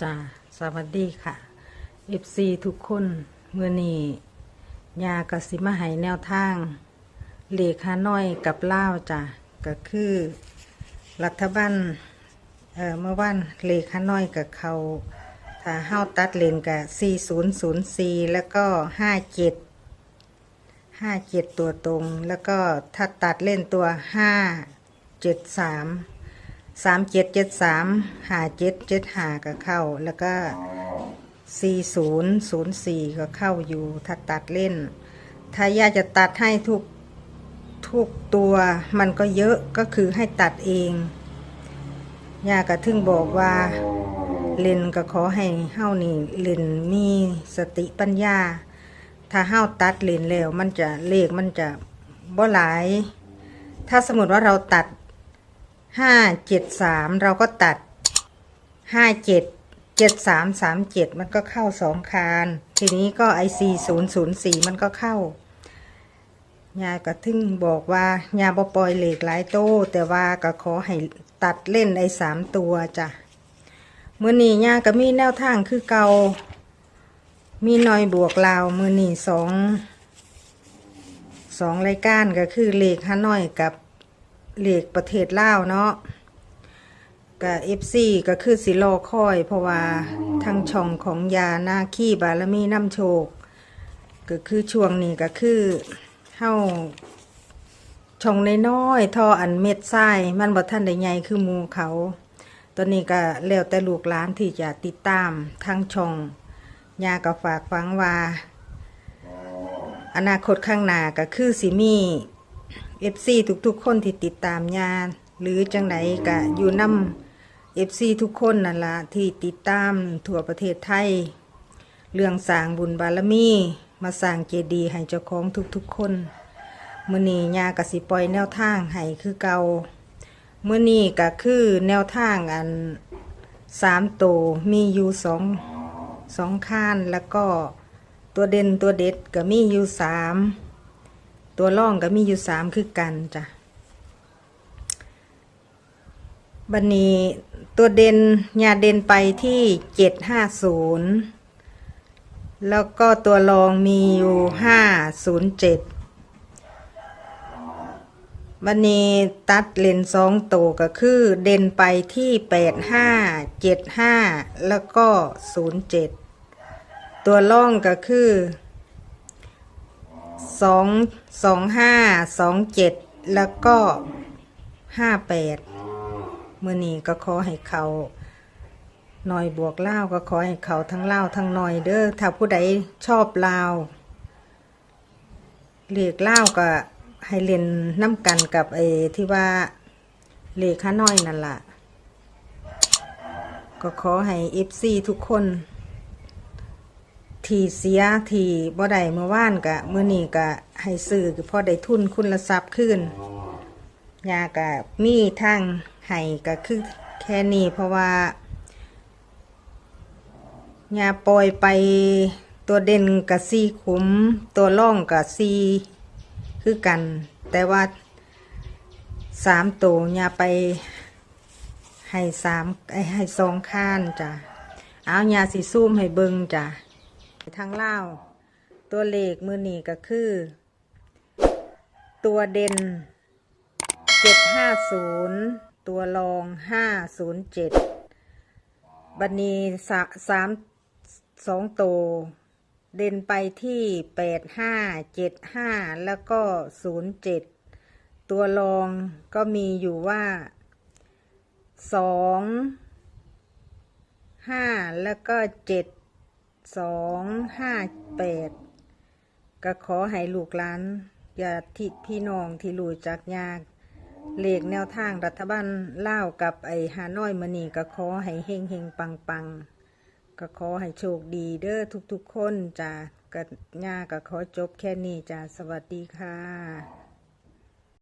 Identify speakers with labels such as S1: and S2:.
S1: จ้าสวัสดีค่ะ FC ทุกคนเมื่อนี้ยากสิมาให้แนวทาง เลขาน้อยกับเล่าจ้ะก็คือ รัฐบาลเอ่อเมื่อวันเลขาน้อยกับเขาถ้าเฮาตัดเลนกับ4004 แล้วก็ 57 57 ตัวตรง แล้วก็ถ้าตัดเล่นตัว 573 สามเจ็ดเจ็ดสามหาเจ็ดเจ็ดหาก็เข้า แล้วก็สี่ศูนย์ศูนย์สี่ก็เข้าอยู่ ถ้าตัดเล่น ถ้าอยาจะตัดให้ทุกทุกตัวมันก็เยอะก็คือให้ตัดเอง ย่าก็ถึงบอกว่าเล่นก็ขอให้เฮ้านี่เล่นมีสติปัญญา ถ้าเฮ้าตัดเล่นแล้วมันจะเลขมันจะบ่หลาย ถ้าสมมติว่าเราตัด ห้าเจ็ดสามเราก็ตัดห้าเจ็ดเจ็ดสามสามเจ็ดมันก็เข้าสองคาน ทีนี้ก็ไอซีศูนย์ศูนย์สี่มันก็เข้ายายก็ถึงบอกว่ายาบปล่อยเหล็กหลายโต้แต่ว่าก็ขอให้ตัดเล่นไอสามตัวจ้ะมือนี้ยาก็มีแนวทางคือเกามีหน่อยบวกลาวมือนี้สองสองรายการก็คือเหล็กฮาน้อยกับ เลขประเทศลาวเนาะกับเอฟซีก็คือสิรอคอย เพราะว่าทางช่องของยาหน้าขี้บารมีน้ำโชค ก็คือช่วงนี้ก็คือเฮาช่องน้อยๆทออันเม็ดทรายมันบ่ทันได้ใหญ่คือมูเขา ตอนนี้ก็แล้วแต่ลูกหลานที่จะติดตามทางช่องยาก็ฝากฟังว่า อนาคตข้างหน้าก็คือสิมี เอฟซีทุกๆ คนที่ติดตามงานหรือจังไหนกะอยู่นำเอฟซีทุกคนนั่นละที่ติดตามทั่วประเทศไทย เรื่องสร้างบุญบารมี มาสร้างเจดีย์ให้เจ้าของทุกๆ คนมื่อนี้ยากสิปล่อยแนวทางให้คือเกาเมื่อนี้ก็คือแนวทางอันสามตัวมีอยู่สองสองข้านแล้วก็ตัวเด่นตัวเด็ดก็มีอยู่สาม ตัวล่องก็มีอยู่สามคือกันจ้ะบันนี้ตัวเด่นยาเด่นไปที่เจ็ดห้าศูนย์แล้วก็ตัวรองมีอยู่ห้าศูนย์เจ็ดบันนี้ตัดเลนสองตัวก็คือเด่นไปที่แปดห้าเจ็ดห้าแล้วก็ศูนย์เจ็ดตัวล่องก็คือ สองสองห้าสองเจ็ดแล้วก็ห้าแปดเมื่อนี้ก็ขอให้เขาหน่อยบวกเล่าก็ขอให้เขาทั้งเล่าทั้งหน่อยเด้อถ้าผู้ใดชอบเลาวเลขเล่าวก็ให้เล่นน้ำกันกับเอที่ว่าเลขาน้อยนั่นล่ะก็ขอให้เอฟซีทุกคน ที่เสียที่บ่ได้เมื่อวานกะมื้อนี้กะให้ซื้อพอได้ทุนคุณละทรัพย์ขึ้นยากะมีทางให้ก็คือแค่นี้เพราะว่ายาปล่อยไปตัวเด่นกับซีขุม ตัวล่องกับซีคือกัน แต่ว่าสามตัวยาไปให้สามไอ้ให้สองข้านจ้ะเอายาสีซุ่มให้เบิงจ้ะ ทางเล่าตัวเลขมือหนีก็คือ ตัวเด่นเจ็ดห้าศูนย์ตัวรองห้าศูนย์เจ็ดบันนีสาสามสองโต เด่นไปที่แปดห้าเจ็ดห้าแล้วก็ศูนย์เจ็ดตัวรองก็มีอยู่ว่าสองห้าแล้วก็เจ็ด สองห้าแปดก็ขอให้ลูกหลานอย่าทิพี่น้องที่รู้จักยากเลขแนวทางรัฐบาลเล่ากับไอฮานอยมณีก็ขอให้เฮงเฮงปังปังก็ขอให้โชคดีเด้อทุกๆคนจ้าก็ย่าก็ขอจบแค่นี้จ้าสวัสดีค่ะ